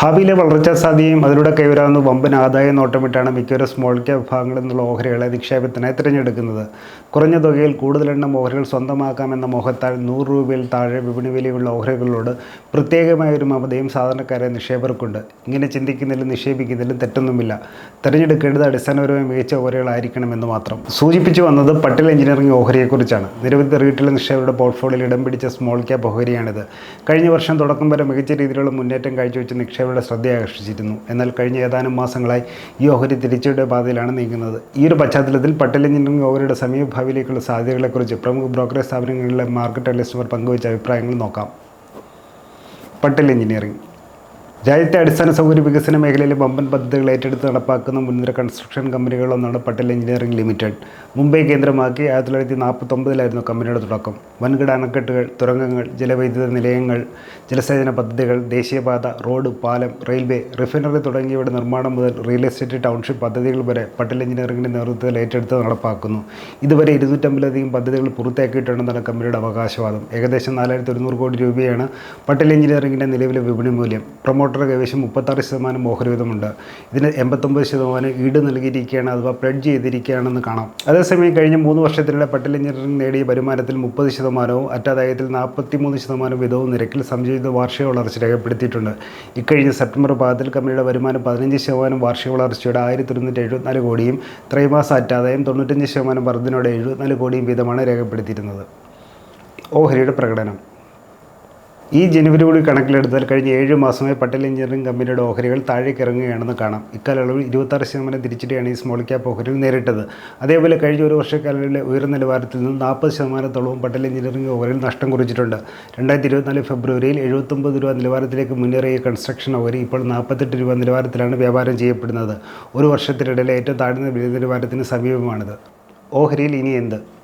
ഭാവിയിലെ വളർച്ചാ സാധ്യതയും അതിലൂടെ കൈവരാവുന്ന വമ്പൻ ആദായം നോട്ടമിട്ടാണ് മിക്കവരും സ്മോൾ ക്യാപ് വിഭാഗങ്ങളിൽ നിന്നുള്ള ഓഹരികളെ നിക്ഷേപത്തിനായി തിരഞ്ഞെടുക്കുന്നത്. കുറഞ്ഞ തുകയിൽ കൂടുതലെണ്ണം ഓഹരികൾ സ്വന്തമാക്കാമെന്ന മോഹത്താൽ നൂറ് രൂപയിൽ താഴെ വിപണി വിലയുള്ള ഓഹരികളോട് പ്രത്യേകമായ ഒരു മമതയും സാധാരണക്കാരെ നിക്ഷേപകർക്കുണ്ട്. ഇങ്ങനെ ചിന്തിക്കുന്നതിലും നിക്ഷേപിക്കുന്നതിലും തെറ്റൊന്നുമില്ല. തിരഞ്ഞെടുക്കേണ്ടത് അടിസ്ഥാനപരമായി മികച്ച ഓഹരികളായിരിക്കണമെന്ന് മാത്രം. സൂചിപ്പിച്ചു വന്നത് പട്ടേൽ എഞ്ചിനീയറിംഗ് ഓഹരിയെക്കുറിച്ചാണ്. നിരവധി റീറ്റെയിൽ നിക്ഷേപകരുടെ പോർട്ട്ഫോളിയോയിൽ ഇടം പിടിച്ച സ്മോൾ ക്യാപ് ഓഹരിയാണിത്. കഴിഞ്ഞ വർഷം തുടക്കം വരെ മികച്ച രീതിയിലുള്ള മുന്നേറ്റം കാഴ്ചവെച്ച് നിക്ഷേപകരുടെ ശ്രദ്ധ ആകർഷിച്ചിരുന്നു. എന്നാൽ കഴിഞ്ഞ ഏതാനും മാസങ്ങളായി ഈ ഓഹരി തിരിച്ചയുടെ പാതയിലാണ് നീങ്ങുന്നത്. ഈ ഒരു പശ്ചാത്തലത്തിൽ പട്ടേൽ എഞ്ചിനീയറിംഗ് ഓഹരിയുടെ സമീപഭാവിയിലേക്കുള്ള സാധ്യതകളെക്കുറിച്ച് പ്രമുഖ ബ്രോക്കറേജ് സ്ഥാപനങ്ങളിലെ മാർക്കറ്റ് അനലിസ്റ്റുമാർ പങ്കുവച്ച അഭിപ്രായങ്ങൾ നോക്കാം. പട്ടേൽ എഞ്ചിനീയറിംഗ്. രാജ്യത്തെ അടിസ്ഥാന സൗകര്യ വികസന മേഖലയിലെ വമ്പൻ പദ്ധതികൾ ഏറ്റെടുത്ത് നടപ്പാക്കുന്ന മുൻനിര കൺസ്ട്രക്ഷൻ കമ്പനികളൊന്നാണ് പട്ടേൽ എഞ്ചിനീയറിംഗ് ലിമിറ്റഡ് മുംബൈ കേന്ദ്രമാക്കി ആയിരത്തി തൊള്ളായിരത്തി നാൽപ്പത്തൊമ്പതിലായിരുന്നു കമ്പനിയുടെ തുടക്കം. വൻകിട അണക്കെട്ടുകൾ തുരങ്കങ്ങൾ ജലവൈദ്യുത നിലയങ്ങൾ ജലസേചന പദ്ധതികൾ ദേശീയപാത റോഡ് പാലം റെയിൽവേ റിഫൈനറി തുടങ്ങിയവയുടെ നിർമ്മാണം മുതൽ റിയൽ എസ്റ്റേറ്റ് ടൗൺഷിപ്പ് പദ്ധതികൾ വരെ പട്ടേൽ എഞ്ചിനീയറിംഗിന്റെ നേതൃത്വത്തിൽ ഏറ്റെടുത്ത് നടപ്പാക്കുന്നു. ഇതുവരെ ഇരുന്നൂറ്റമ്പതിലധികം പദ്ധതികൾ പൂർത്തിയാക്കിയിട്ടുണ്ടെന്നാണ് കമ്പനിയുടെ അവകാശവാദം. ഏകദേശം നാലായിരത്തി ഒരുന്നൂറ് കോടി രൂപയാണ് പട്ടേൽ എഞ്ചിനീയറിംഗിന്റെ നിലവിലെ വിപണി മൂല്യം. പ്രൊമോട്ടർ ഏകദേശം മുപ്പത്താറ് ശതമാനം ഓഹരിവിധമുണ്ട് ഇതിന് എൺപത്തൊമ്പത് ശതമാനം ഈട് നൽകിയിരിക്കുകയാണ് അഥവാ പ്ലഡ്ജ് ചെയ്തിരിക്കുകയാണെന്ന് കാണാം. അതേസമയം കഴിഞ്ഞ മൂന്ന് വർഷത്തിലുള്ള പട്ടേൽ എഞ്ചിനീയറിംഗ് നേടിയ വരുമാനത്തിൽ മുപ്പത് ശതമാനവും അറ്റാദായത്തിൽ നാൽപ്പത്തിമൂന്ന് ശതമാനം വിധവും നിരക്കിൽ സംയോജിത വാർഷിക വളർച്ച രേഖപ്പെടുത്തിയിട്ടുണ്ട്. ഇക്കഴിഞ്ഞ സെപ്റ്റംബർ പാദത്തിൽ കമ്പനിയുടെ വരുമാനം പതിനഞ്ച് ശതമാനം വാർഷിക വളർച്ചയുടെ ആയിരത്തി ഒരുന്നൂറ്റി എഴുപത്തിനാല് കോടിയും ത്രൈമാസ അറ്റാദായം തൊണ്ണൂറ്റഞ്ച് ശതമാനം വർധനയോടെ എഴുപത്തിനാല് കോടിയും വീതമാണ് രേഖപ്പെടുത്തിയിരുന്നത്. ഓഹരിയുടെ പ്രകടനം. ഈ ജനുവരി കൂടി കണക്കിലെടുത്താൽ കഴിഞ്ഞ ഏഴ് മാസമായി പട്ടേൽ എഞ്ചിനീയറിംഗ് കമ്പനിയുടെ ഓഹരികൾ താഴേക്ക് ഇറങ്ങുകയാണെന്ന് കാണാം. ഇക്കാലയളവിൽ ഇരുപത്താറ് ശതമാനം തിരിച്ചിട്ടാണ് ഈ സ്മോൾ ക്യാപ്പ് ഓഹരികൾ നേരിട്ടത്. അതേപോലെ കഴിഞ്ഞ ഒരു വർഷക്കാലങ്ങളിലെ ഉയർന്ന നിലവാരത്തിൽ നിന്ന് നാൽപ്പത് ശതമാനത്തോളവും പട്ടേൽ എഞ്ചിനീയറിംഗ് ഓഹരിയിൽ നഷ്ടം കുറിച്ചിട്ടുണ്ട്. രണ്ടായിരത്തി ഇരുപത്തിനാല് ഫെബ്രുവരിയിൽ എഴുപത്തൊമ്പത് രൂപ നിലവാരത്തിലേക്ക് മുന്നേറിയ കൺസ്ട്രക്ഷൻ ഓഹരി ഇപ്പോൾ നാൽപ്പത്തെട്ട് രൂപ നിലവാരത്തിലാണ് വ്യാപാരം ചെയ്യപ്പെടുന്നത്. ഒരു വർഷത്തിനിടയിലെ ഏറ്റവും താഴ്ന്ന വില നിലവാരത്തിന് സമീപമാണിത്. ഓഹരിയിൽ ഇനി എന്ത്?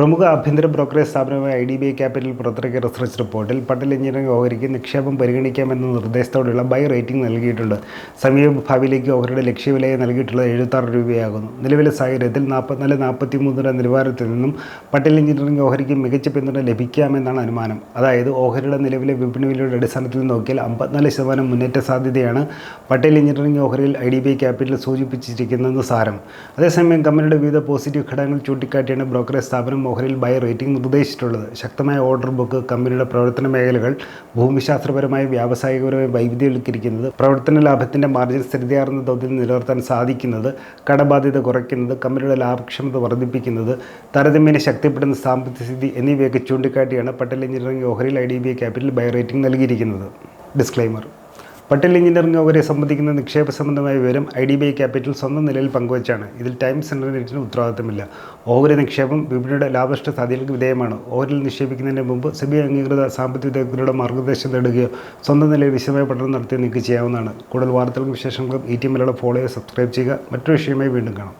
പ്രമുഖ ആഭ്യന്തര ബ്രോക്കറേജ് സ്ഥാപനമായ I D B I capital പുറത്തിറക്കിയ റിസർച്ച് റിപ്പോർട്ടിൽ പട്ടേൽ എഞ്ചിനീയറിംഗ് ഓഹരിക്ക് നിക്ഷേപം പരിഗണിക്കാമെന്ന നിർദ്ദേശത്തോടെയുള്ള ബൈ റേറ്റിംഗ് നൽകിയിട്ടുണ്ട്. സമീപ ഭാവിയിലേക്ക് ഓഹരിയുടെ ലക്ഷ്യവിലയെ നൽകിയിട്ടുള്ളത് എഴുപത്താറ് രൂപയാകുന്നു. നിലവിലെ സാഹചര്യത്തിൽ നാൽപ്പത്തിനാല് നാൽപ്പത്തി മൂന്ന് രൂപ നിലവാരത്തിൽ നിന്നും പട്ടേൽ എഞ്ചിനീയറിംഗ് ഓഹരിക്ക് മികച്ച പിന്തുണ ലഭിക്കാമെന്നാണ് അനുമാനം. അതായത് ഓഹരിയുടെ നിലവിലെ വിപണി വിലയുടെ അടിസ്ഥാനത്തിൽ നോക്കിയാൽ അമ്പത്തിനാല് ശതമാനം മുന്നേറ്റ സാധ്യതയാണ് Patel engineering ഓഹരിയിൽ I D B I capital സൂചിപ്പിച്ചിരിക്കുന്നതെന്ന് സാരം. അതേസമയം കമ്പനിയുടെ വിവിധ പോസിറ്റീവ് ഘടകങ്ങൾ ചൂണ്ടിക്കാട്ടിയാണ് ബ്രോക്കറേജ് സ്ഥാപനം ഓഹരിയിൽ ബൈ റേറ്റിംഗ് നിർദ്ദേശിച്ചിട്ടുള്ളത്. ശക്തമായ ഓർഡർ ബുക്ക് കമ്പനിയുടെ പ്രവർത്തന മേഖലകൾ ഭൂമിശാസ്ത്രപരമായി വ്യാവസായികപരമായി വൈവിധ്യവൽക്കരിക്കുന്നത് പ്രവർത്തന ലാഭത്തിന്റെ മാർജിൻ സ്ഥിരതയാർന്ന തോതിൽ നിലനിർത്താൻ സാധിക്കുന്നത് കടബാധ്യത കുറയ്ക്കുന്നത് കമ്പനിയുടെ ലാഭക്ഷമത വർദ്ധിപ്പിക്കുന്നത് താരതമ്യേന ശക്തിപ്പെടുന്ന സാമ്പത്തിക സ്ഥിതി എന്നിവയൊക്കെ ചൂണ്ടിക്കാട്ടിയാണ് Patel engineering ഓഹരിയിൽ I D B capital buy rating നൽകിയിരിക്കുന്നത്. ഡിസ്ക്ലൈമർ പട്ടേൽ എഞ്ചിനീയറിംഗ് അവരെ സംബന്ധിക്കുന്ന നിക്ഷേപ സംബന്ധമായ വിവരം I D B I capital സ്വന്തം നിലയിൽ പങ്കുവച്ചാണ്. ഇതിൽ ടൈംസ് ഇന്റർനെറ്റിന് ഉത്തരവാദിത്തമില്ല. ഓഹരി നിക്ഷേപം വിപണിയുടെ ലാഭനഷ്ട സാധ്യതകൾക്ക് വിധേയമാണ്. ഓഹരിൽ നിക്ഷേപിക്കുന്നതിന് മുമ്പ് സെബി അംഗീകൃത സാമ്പത്തിക വിദഗ്ധരുടെ മാർഗനിർദ്ദേശം തേടുകയോ സ്വന്തം നിലയിൽ വിശദമായ പഠനം നടത്തി നിങ്ങൾക്ക് ചെയ്യാവുന്നതാണ്. കൂടുതൽ വാർത്തകൾക്കും വിശേഷങ്ങളും ഈ ടി മലയാളം ഫോളോ ചെയ്യുക സബ്സ്ക്രൈബ് ചെയ്യുക. മറ്റൊരു വിഷയമായി വീണ്ടും കാണാം.